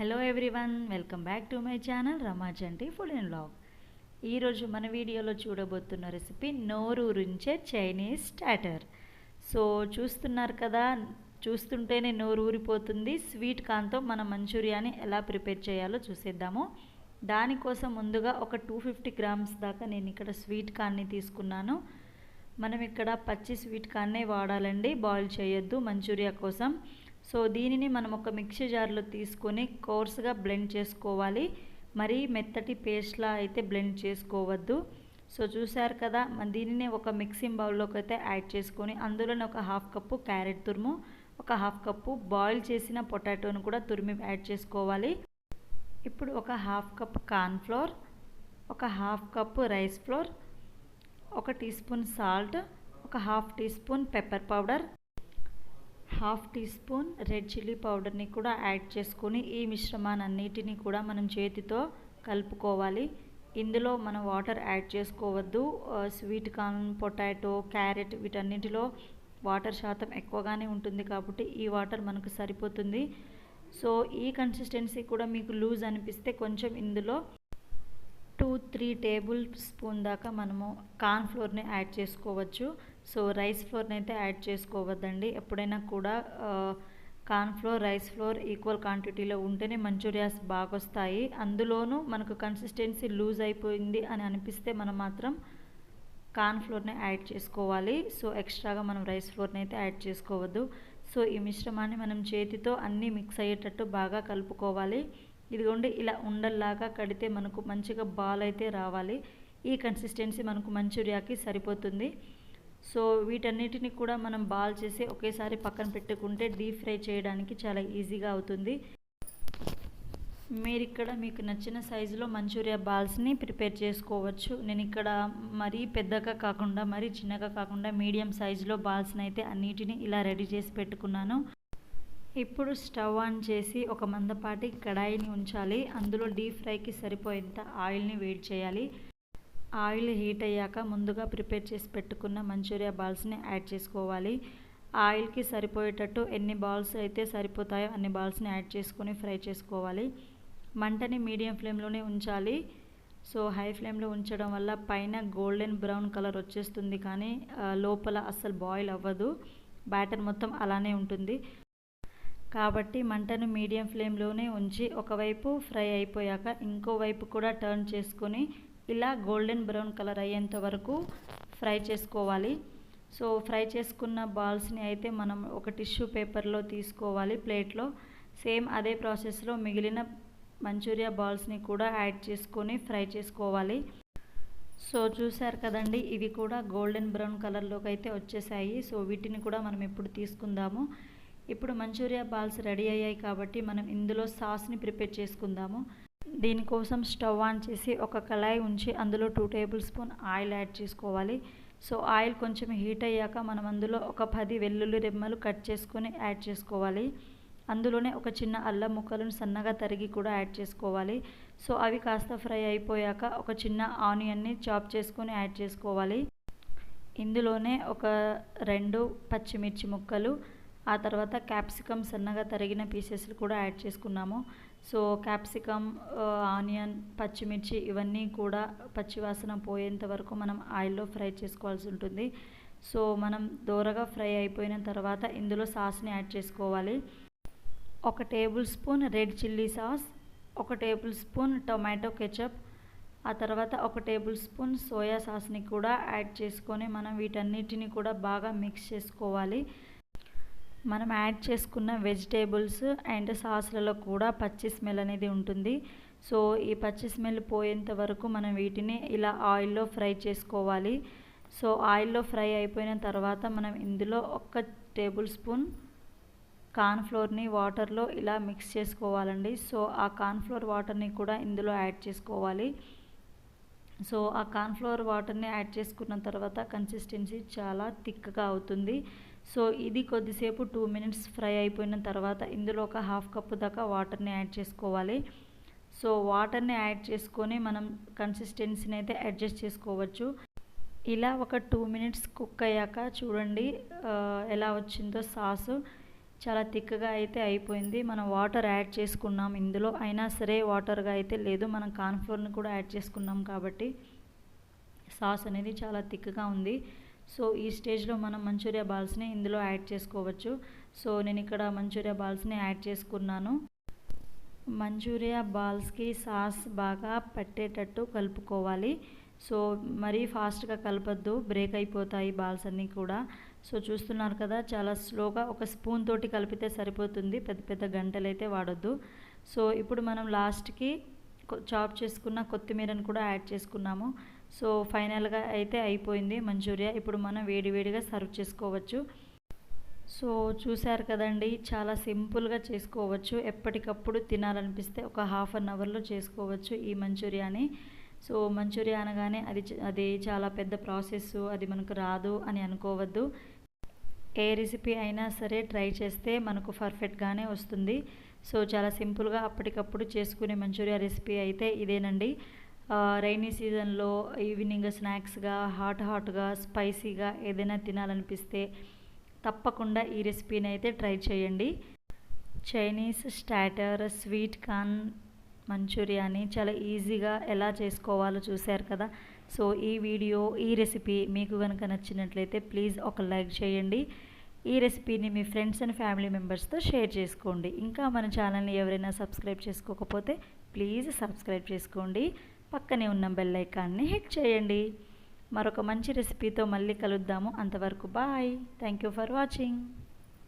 Hello everyone welcome back to my channel Ramachanti food and blog ఈరోజు మన వీడియోలో చూడబోతున్న రెసిపీ నోరూరించే చైనీస్ స్టాటర్ సో చూస్తున్నారు కదా చూస్తుంటేనే నోరు ఊరిపోతుంది. స్వీట్ కాన్తో మన మంచూరియాని ఎలా ప్రిపేర్ చేయాలో చూసేద్దాము. దానికోసం ముందుగా ఒక టూ ఫిఫ్టీ గ్రామ్స్ దాకా నేను ఇక్కడ స్వీట్ కార్న్ని తీసుకున్నాను. మనం ఇక్కడ పచ్చి స్వీట్ కాన్నే వాడాలండి. బాయిల్ చేయొద్దు మంచూరియా కోసం. సో దీనిని మనం ఒక మిక్సీ జార్లో తీసుకొని కోర్స్గా బ్లెండ్ చేసుకోవాలి. మరీ మెత్తటి పేస్ట్లా అయితే బ్లెండ్ చేసుకోవద్దు. సో చూసారు కదా దీనిని ఒక మిక్సింగ్ బౌల్లోకి అయితే యాడ్ చేసుకొని అందులోనే ఒక హాఫ్ కప్పు క్యారెట్ తురుము ఒక హాఫ్ కప్పు బాయిల్ చేసిన పొటాటోను కూడా తురిమి యాడ్ చేసుకోవాలి. ఇప్పుడు ఒక హాఫ్ కప్ కార్న్ఫ్లోర్ ఒక హాఫ్ కప్పు రైస్ ఫ్లోర్ ఒక టీ స్పూన్ సాల్ట్ ఒక half teaspoon pepper powder half teaspoon red chilli పౌడర్ని కూడా యాడ్ చేసుకొని ఈ మిశ్రమాన్నిటిని కూడా మనం చేతితో కలుపుకోవాలి. ఇందులో మనం వాటర్ యాడ్ చేసుకోవద్దు. స్వీట్ కార్న్ పొటాటో క్యారెట్ వీటన్నిటిలో వాటర్ శాతం ఎక్కువగానే ఉంటుంది కాబట్టి ఈ వాటర్ మనకు సరిపోతుంది. సో ఈ కన్సిస్టెన్సీ కూడా మీకు లూజ్ అనిపిస్తే కొంచెం ఇందులో టూ త్రీ టేబుల్ స్పూన్ దాకా మనము కార్న్ ఫ్లోర్ని యాడ్ చేసుకోవచ్చు. సో రైస్ ఫ్లోర్ని అయితే యాడ్ చేసుకోవద్దండి. ఎప్పుడైనా కూడా corn flour rice flour equal క్వాంటిటీలో ఉంటేనే మంచూరియాస్ బాగా వస్తాయి అందులోనూ మనకు కన్సిస్టెన్సీ లూజ్ అయిపోయింది అని అనిపిస్తే మనం మాత్రం కార్న్ ఫ్లోర్ని యాడ్ చేసుకోవాలి. సో ఎక్స్ట్రాగా మనం రైస్ ఫ్లోర్ని అయితే యాడ్ చేసుకోవద్దు. సో ఈ మిశ్రమాన్ని మనం చేతితో అన్నీ మిక్స్ అయ్యేటట్టు బాగా కలుపుకోవాలి. ఇదిగోండి ఇలా ఉండల్లాగా కడితే మనకు మంచిగా బాల్ అయితే రావాలి. ఈ కన్సిస్టెన్సీ మనకు మంచూరియాకి సరిపోతుంది. సో వీటన్నిటిని కూడా మనం బాల్ చేసి ఒకేసారి పక్కన పెట్టుకుంటే డీప్ ఫ్రై చేయడానికి చాలా ఈజీగా అవుతుంది. మీరు ఇక్కడ మీకు నచ్చిన సైజులో మంచూరియా బాల్స్ని ప్రిపేర్ చేసుకోవచ్చు. నేను ఇక్కడ మరీ పెద్దగా కాకుండా మరీ చిన్నగా కాకుండా మీడియం సైజులో బాల్స్ని అయితే అన్నిటిని ఇలా రెడీ చేసి పెట్టుకున్నాను. ఇప్పుడు స్టవ్ ఆన్ చేసి ఒక మందపాటి కడాయిని ఉంచాలి. అందులో డీప్ ఫ్రైకి సరిపోయేంత ఆయిల్ని వేడి చేయాలి. ఆయిల్ హీట్ అయ్యాక ముందుగా ప్రిపేర్ చేసి పెట్టుకున్న మంచూరియా బాల్స్ని యాడ్ చేసుకోవాలి. ఆయిల్కి సరిపోయేటట్టు ఎన్ని బాల్స్ అయితే సరిపోతాయో అన్ని బాల్స్ని యాడ్ చేసుకొని ఫ్రై చేసుకోవాలి. మంటని మీడియం ఫ్లేమ్లోనే ఉంచాలి. సో హై ఫ్లేమ్లో ఉంచడం వల్ల పైన గోల్డెన్ బ్రౌన్ కలర్ వచ్చేస్తుంది కానీ లోపల అస్సలు బాయిల్ అవ్వదు. బ్యాటర్ మొత్తం అలానే ఉంటుంది. కాబట్టి మంటను మీడియం ఫ్లేమ్లోనే ఉంచి ఒకవైపు ఫ్రై అయిపోయాక ఇంకో వైపు కూడా టర్న్ చేసుకొని ఇలా గోల్డెన్ బ్రౌన్ కలర్ అయ్యేంత వరకు ఫ్రై చేసుకోవాలి. సో ఫ్రై చేసుకున్న బాల్స్ని అయితే మనం ఒక టిష్యూ పేపర్లో తీసుకోవాలి ప్లేట్లో. సేమ్ అదే ప్రాసెస్లో మిగిలిన మంచూరియా బాల్స్ని కూడా యాడ్ చేసుకొని ఫ్రై చేసుకోవాలి. సో చూసారు కదండి ఇవి కూడా గోల్డెన్ బ్రౌన్ కలర్లోకి అయితే వచ్చేసాయి. సో వీటిని కూడా మనం ఇప్పుడు తీసుకుందాము. ఇప్పుడు మంచూరియా బాల్స్ రెడీ అయ్యాయి కాబట్టి మనం ఇందులో సాస్ని ప్రిపేర్ చేసుకుందాము. దీనికోసం స్టవ్ ఆన్ చేసి ఒక కళాయి ఉంచి అందులో two tablespoon oil add చేసుకోవాలి. సో ఆయిల్ కొంచెం హీట్ అయ్యాక మనం అందులో ఒక పది వెల్లుల్లి రెమ్మలు కట్ చేసుకొని యాడ్ చేసుకోవాలి. అందులోనే ఒక చిన్న అల్లం ముక్కలను సన్నగా తరిగి కూడా యాడ్ చేసుకోవాలి. సో అవి కాస్త ఫ్రై అయిపోయాక ఒక చిన్న ఆనియన్ని చాప్ చేసుకొని యాడ్ చేసుకోవాలి. ఇందులోనే ఒక రెండు పచ్చిమిర్చి ముక్కలు ఆ తర్వాత క్యాప్సికమ్ సన్నగా తరిగిన పీసెస్లు కూడా యాడ్ చేసుకున్నాము. సో క్యాప్సికమ్ ఆనియన్ పచ్చిమిర్చి ఇవన్నీ కూడా పచ్చివాసన పోయేంత వరకు మనం ఆయిల్లో ఫ్రై చేసుకోవాల్సి ఉంటుంది. సో మనం దూరగా ఫ్రై అయిపోయిన తర్వాత ఇందులో సాస్ని యాడ్ చేసుకోవాలి. ఒక tablespoon red chilli sauce ఒక టేబుల్ స్పూన్ టొమాటో కెచప్ ఆ తర్వాత ఒక టేబుల్ స్పూన్ సోయా సాస్ని కూడా యాడ్ చేసుకొని మనం వీటన్నిటిని కూడా బాగా మిక్స్ చేసుకోవాలి. మనం యాడ్ చేసుకున్న వెజిటేబుల్స్ అండ్ సాస్లలో కూడా పచ్చి స్మెల్ అనేది ఉంటుంది. సో ఈ పచ్చి స్మెల్ పోయేంత వరకు మనం వీటిని ఇలా ఆయిల్లో ఫ్రై చేసుకోవాలి. సో ఆయిల్లో ఫ్రై అయిపోయిన తర్వాత మనం ఇందులో ఒక్క టేబుల్ స్పూన్ కార్న్ఫ్లోర్ని వాటర్లో ఇలా మిక్స్ చేసుకోవాలండి. సో ఆ కార్న్ఫ్లోర్ వాటర్ని కూడా ఇందులో యాడ్ చేసుకోవాలి. సో ఆ కార్న్ఫ్లోర్ వాటర్ని యాడ్ చేసుకున్న తర్వాత కన్సిస్టెన్సీ చాలా థిక్గా అవుతుంది. సో ఇది కొద్దిసేపు టూ మినిట్స్ ఫ్రై అయిపోయిన తర్వాత ఇందులో ఒక హాఫ్ కప్పు దాకా వాటర్ని యాడ్ చేసుకోవాలి. సో వాటర్ని యాడ్ చేసుకొని మనం కన్సిస్టెన్సీని అయితే అడ్జస్ట్ చేసుకోవచ్చు. ఇలా ఒక టూ మినిట్స్ కుక్ అయ్యాక చూడండి ఎలా వచ్చిందో సాసు. చాలా థిక్గా అయితే అయిపోయింది. మనం వాటర్ యాడ్ చేసుకున్నాం. ఇందులో అయినా సరే వాటర్గా అయితే లేదు. మనం కార్న్ఫ్లోర్ని కూడా యాడ్ చేసుకున్నాం కాబట్టి సాస్ అనేది చాలా థిక్గా ఉంది. సో ఈ స్టేజ్లో మనం మంచూరియా బాల్స్ని ఇందులో యాడ్ చేసుకోవచ్చు. సో నేను ఇక్కడ మంచూరియా బాల్స్ని యాడ్ చేసుకున్నాను. మంచూరియా బాల్స్కి సాస్ బాగా పట్టేటట్టు కలుపుకోవాలి. సో మరీ ఫాస్ట్గా కలపద్దు బ్రేక్ అయిపోతాయి బాల్స్ అన్నీ కూడా. సో చూస్తున్నారు కదా చాలా స్లోగా ఒక స్పూన్ తోటి కలిపితే సరిపోతుంది. పెద్ద పెద్ద గంటలు అయితే వాడొద్దు. సో ఇప్పుడు మనం లాస్ట్కి చాప్ చేసుకున్న కొత్తిమీరను కూడా యాడ్ చేసుకున్నాము. సో ఫైనల్గా అయితే అయిపోయింది మంచూరియా. ఇప్పుడు మనం వేడివేడిగా సర్వ్ చేసుకోవచ్చు. సో చూశారు కదండి చాలా సింపుల్గా చేసుకోవచ్చు. ఎప్పటికప్పుడు తినాలనిపిస్తే ఒక హాఫ్ అన్ అవర్లో చేసుకోవచ్చు ఈ మంచూరియాని. సో మంచూరియా అనగానే అది అది చాలా పెద్ద ప్రాసెస్ అది మనకు రాదు అని అనుకోవద్దు. ఏ రెసిపీ అయినా సరే ట్రై చేస్తే మనకు పర్ఫెక్ట్గానే వస్తుంది. సో చాలా సింపుల్గా అప్పటికప్పుడు చేసుకునే మంచూరియా రెసిపీ అయితే ఇదేనండి. రైనీ సీజన్లో ఈవినింగ్ స్నాక్స్గా హాట్ హాట్గా స్పైసీగా ఏదైనా తినాలనిపిస్తే తప్పకుండా ఈ రెసిపీని అయితే ట్రై చేయండి. చైనీస్ స్టాటర్ స్వీట్ కార్న్ మంచూరియాని చాలా ఈజీగా ఎలా చేసుకోవాలో చూశారు కదా. సో ఈ వీడియో ఈ రెసిపీ మీకు కనుక నచ్చినట్లయితే ప్లీజ్ ఒక లైక్ చేయండి. ఈ రెసిపీని మీ ఫ్రెండ్స్ అండ్ ఫ్యామిలీ మెంబర్స్తో షేర్ చేసుకోండి. ఇంకా మన ఛానల్ని ఎవరైనా సబ్స్క్రైబ్ చేసుకోకపోతే ప్లీజ్ సబ్స్క్రైబ్ చేసుకోండి. పక్కనే ఉన్న బెల్ ఐకాన్ని హిట్ చేయండి. మరొక మంచి రెసిపీతో మళ్ళీ కలుద్దాము. అంతవరకు bye thank you for watching